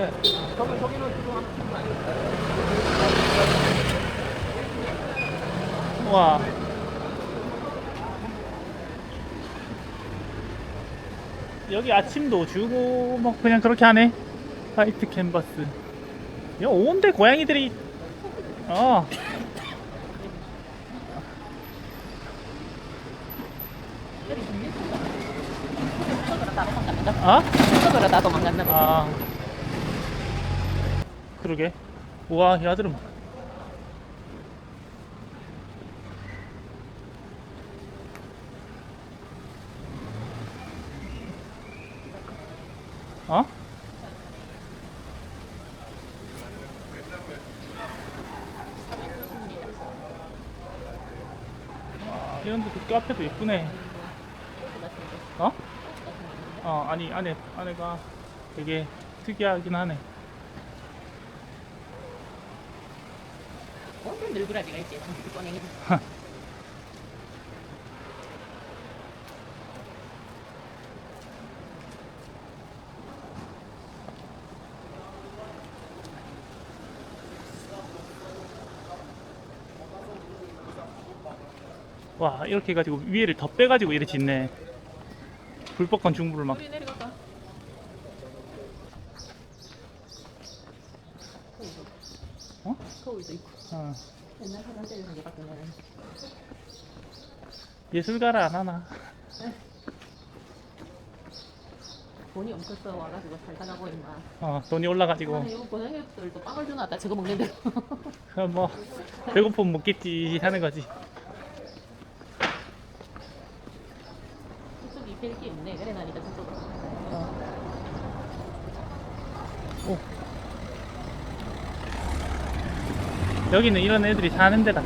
네. 저기, 저기는 지금 한 팀은 아니에요. 와. 여기 아침도 주고 뭐 그냥 그렇게 하네. 화이트 캔버스. 야, 온데 고양이들이 어. 아? 그래 나 도망간다. 아. 그러게. 우와, 이 아들은. 어? 와, 이런 데도 카페도 예쁘네. 어? 어, 아니, 안에, 안에가 되게 특이하긴 하네. 늘그라지가 있지. 꺼내기. 와, 이렇게 해가지고 위에를 더 빼가지고 이렇게 짓네. 불법한 중부를 막. 우리 내려갈까? 어? 거울도 있고. 어. 옛날 화장실에서 이게 바뀌네. 예술가라 안 하나. 돈이 없었어 와가지고 살다 가고 있나. 어, 돈이 올라가지고. 아니 이거 고생했들도 빵을 주놨다 저거 먹는데. 어, 뭐, 배고프면 먹겠지 하는 거지. 이쪽이 별게 있네. 그래 나니까 저쪽으로. 오. 여기는 이런 애들이 사는 데다.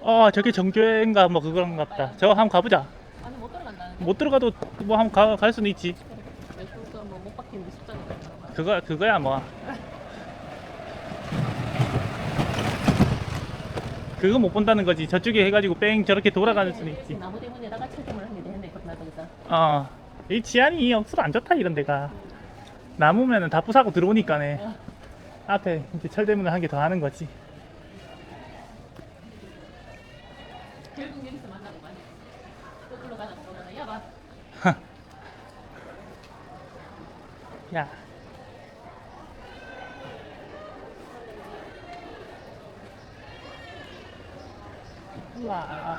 어, 저게 정교회인가 뭐 그런 것 같다. 저거 한번 가보자. 못 들어가도 뭐 한번 가, 갈 수는 있지. 외국가 뭐못 박히는 습관이니까. 그거 그거야 뭐. 그거 못 본다는 거지. 저쪽에 해가지고 뺑 저렇게 돌아가는 수는 있지. 나무 때문에다가 철sim을 하는데 했네. 나도기다. 어. 이 치안이 억수로 안 좋다 이런 데가. 나무면은 다 부사고 들어오니까네. 앞에 이제 철대문을 한 개 더 하는 거지. 결국 여기서 만나고 많이. 저쪽으로 가자. 그러면 야봐. 야. 와.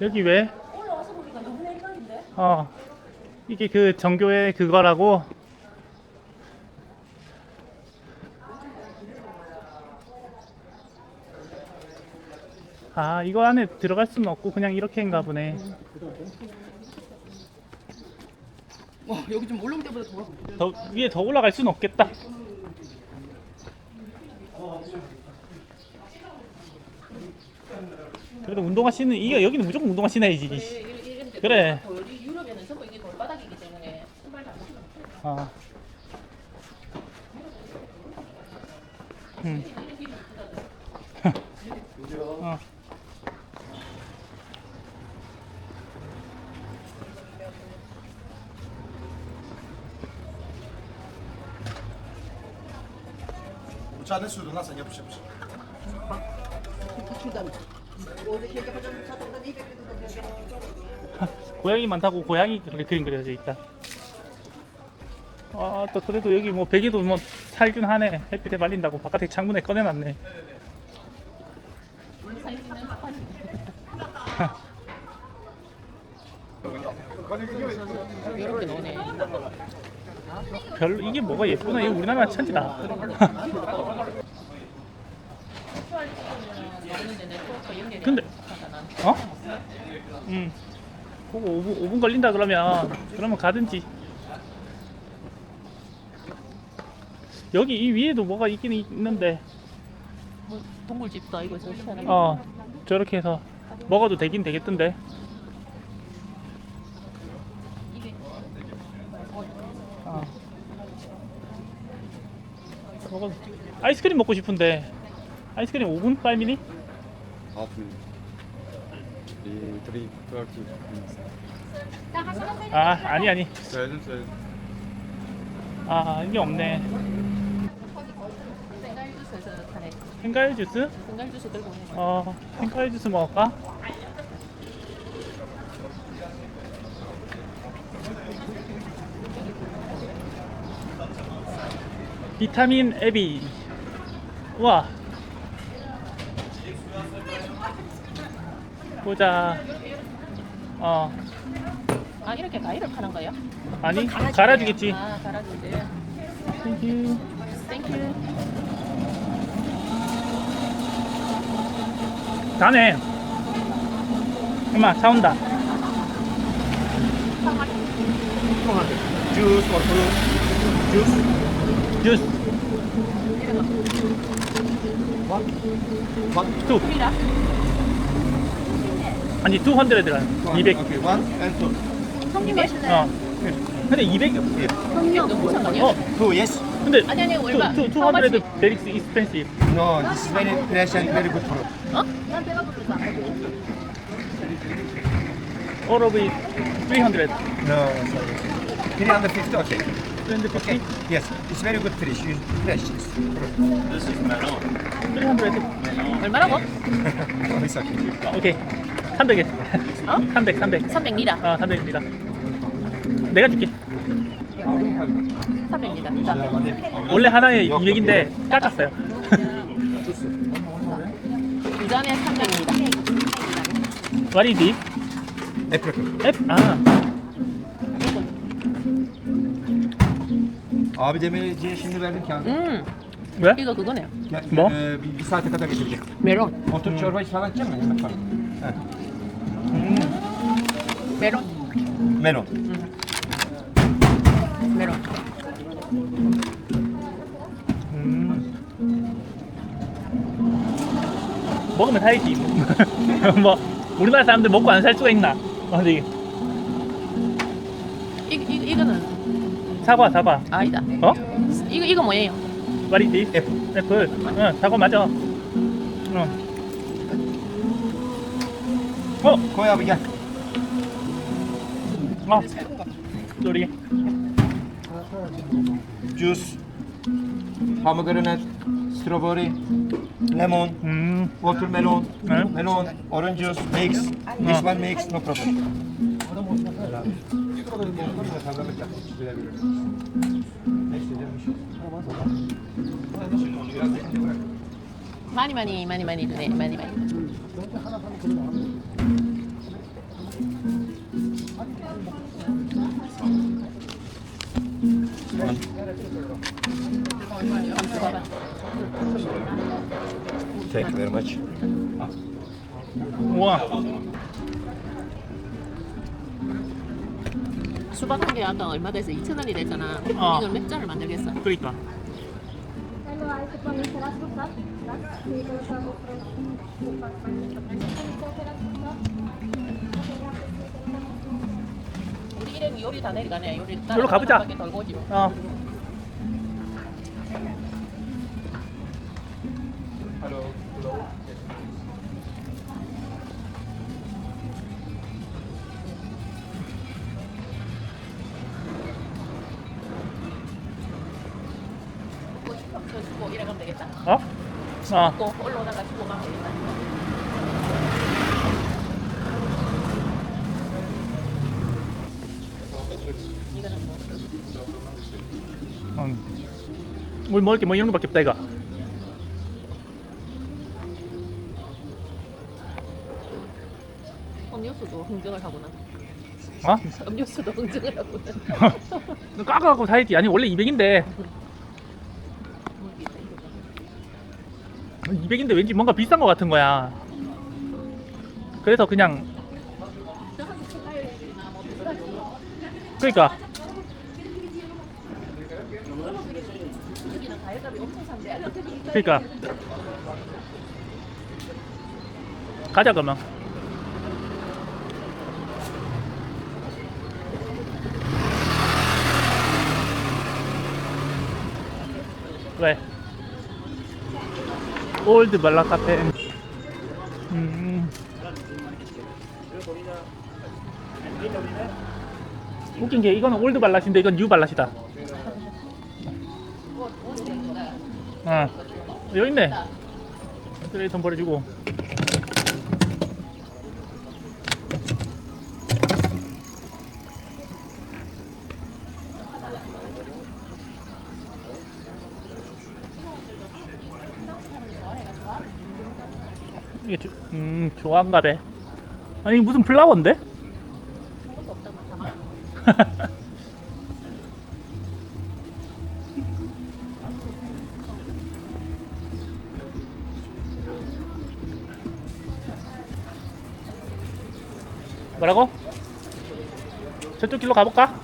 여기 왜? 올라와서 보니까 너무 내리막인데. 어. 이게 그 정교회 그거라고. 아, 이거 안에 들어갈 수는 없고 그냥 이렇게인가 보네. 와 여기 좀 올라올 때보다 더. 더 위에 더 올라갈 수는 없겠다. 그래도 운동화 신는 이게 여기는 무조건 운동화 신어야지. 그래. 우리 유럽에는 전부 이게 돌바닥이기 때문에 신발 다 신어. 어. 음. 어. Uçağın sürdü nasıl yapış yapış. 고양이만 타고 고양이 그렇게 그림 그려져 있다. 아, 또 그래도 여기 뭐 베개도 뭐 살균 하네. 햇빛에 말린다고 바깥에 창문에 꺼내놨네. 이렇게 노네. 별로 이게 뭐가 예쁘나? 이거 우리나라 천지다. 근데-. 어? 응. 그거 5분, 5분 걸린다 그러면 그러면 가든지. 여기 이 위에도 뭐가 있긴 있는데 뭐 동굴집도 이거 저 시원하게. 어 저렇게 해서 먹어도 되긴 되겠던데 이게 어. 먹어도 아이스크림 먹고 싶은데 아이스크림 5분 5미니? half minute. The three thirty minutes. 아 아니 아니 Seven, seven. 아 이게 없네 생갈 주스에서 타네. 생과일 주스? 생갈 주스 들고 오는 거. 어 생과일 주스 먹을까? 비타민 에비 우와 보자 어 아 이렇게 가위를 파는 거예요? 아니 갈아주네요. 갈아주겠지 아 갈아주세요. 땡큐 땡큐. 가네 엄마 사온다 Juice or fruit? Juice? 주스 One? One? 투 우리라. 아니 200가 200 Okay, one and two. 형님 마실래? 어 근데 200 형님 너무 상관이야? 어 Two, yes? 근데 아니 아니 얼마? 2 200 very expensive No, this is very fresh and very good fruit. 어? 난 배가 부르다. all of it 300 No, sorry. 350, okay. 350 Okay. Yes, it's very good fish. You- Fresh. Yes. 300 얼마라고? Oh, it's okay. 오케이 300에 어? 300 300 300 리라. 아 300입니다 내가 줄게 300 리라. 자, 원래 하나에 200인데 깎았어요 두 잔에 300입니다. What is this? Apricot. 앱? 아 Abi demirciye şimdi verdim kağıdı. 음, 왜? 이거 그거네요. Gel, Mo? e, bir, bir saate kadar getirecek. 메론. Otur çorba iç falan içecek misin? Yemek var. He. 메론. Melon. 메론. 음. 먹으면 살지 뭐 우리나라 사람들 먹고 안 살 수가 있나 어, 근 사과 사과 아니다. 어? 이거 이거 뭐예요? What is this? Apple. 애플 응 사과 맞아 응. 어? Abi gel. 아 쏘리 Juice. Pomegranate. Strawberry. Lemon. 음 Watermelon. Ne? Melon. Orange juice. Mix. This Ha. one mix. No problem. 많이 많이 많이 많이 드네. 많이 많이. Thank you very much. 우 수박 한 개 아까 얼마 돼서 2천 원이 됐잖아. 어. 이걸 몇 잔을 만들겠어? 그러니까 우리 일행 요리 다 내려가네. 요리 따라 여기로 가보자. 한 바퀴 돌고 오지 뭐. 어 싶어. 저 주고 이래 가면 되겠다. 어? 어또 올라오다가 주고 가면 되겠다. 이거는 뭐? 응. 물 먹을 게 뭐 이런 거밖에 없다 이거 음료수도 흥정을 하구나. 어? 음료수도 흥정을 하구나. 깎아갖고 사야지 아니 원래 200인데 물기 있다, 이거. 200인데 왠지 뭔가 비싼 거 같은 거야 그래서 그냥 그러니까. 그러니까 가자 그러면. 왜? 올드 발라 카페. 음. 웃긴 게 이거는 올드 발라시인데 이건 뉴 발라시다. 어. 여기 있네. 쓰레기통 버려주고. 이게 조, 음 좋아한가 봐. 아니 무슨 플라워인데? 뭐라고? 저쪽 길로 가볼까?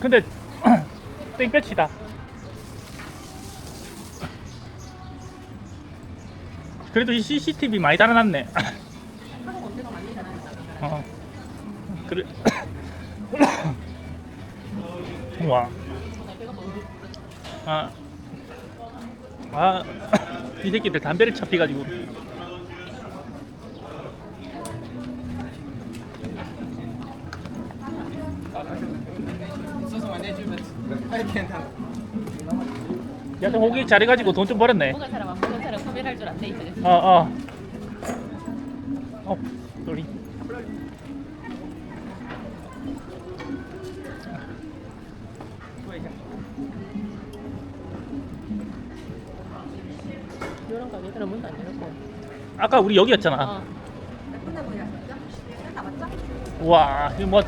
근데 땡볕이다. 그래도 이 CCTV 많이 달아놨네. 한국 언제가 많이 잘하니까. 어. 그래. 와. 아. 아. 이 새끼들 담배를 잡혀가지고. 야, 좀 호기 잘해가지고 돈 좀 벌었네. 먹은 사람 안 먹은 사람 구별할 줄 안돼 있어. 어, 어. 어, 소리. 이런 거 얘들은 문도 안 열었고. 아까 우리 여기였잖아. 어. 와, 이거 뭐.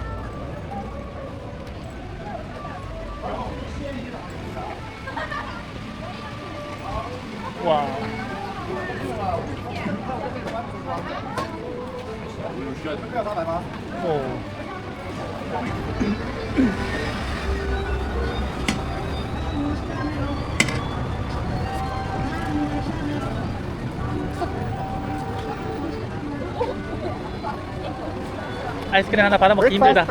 와. 오. 아이스크림 하나 받아 먹기 힘들다.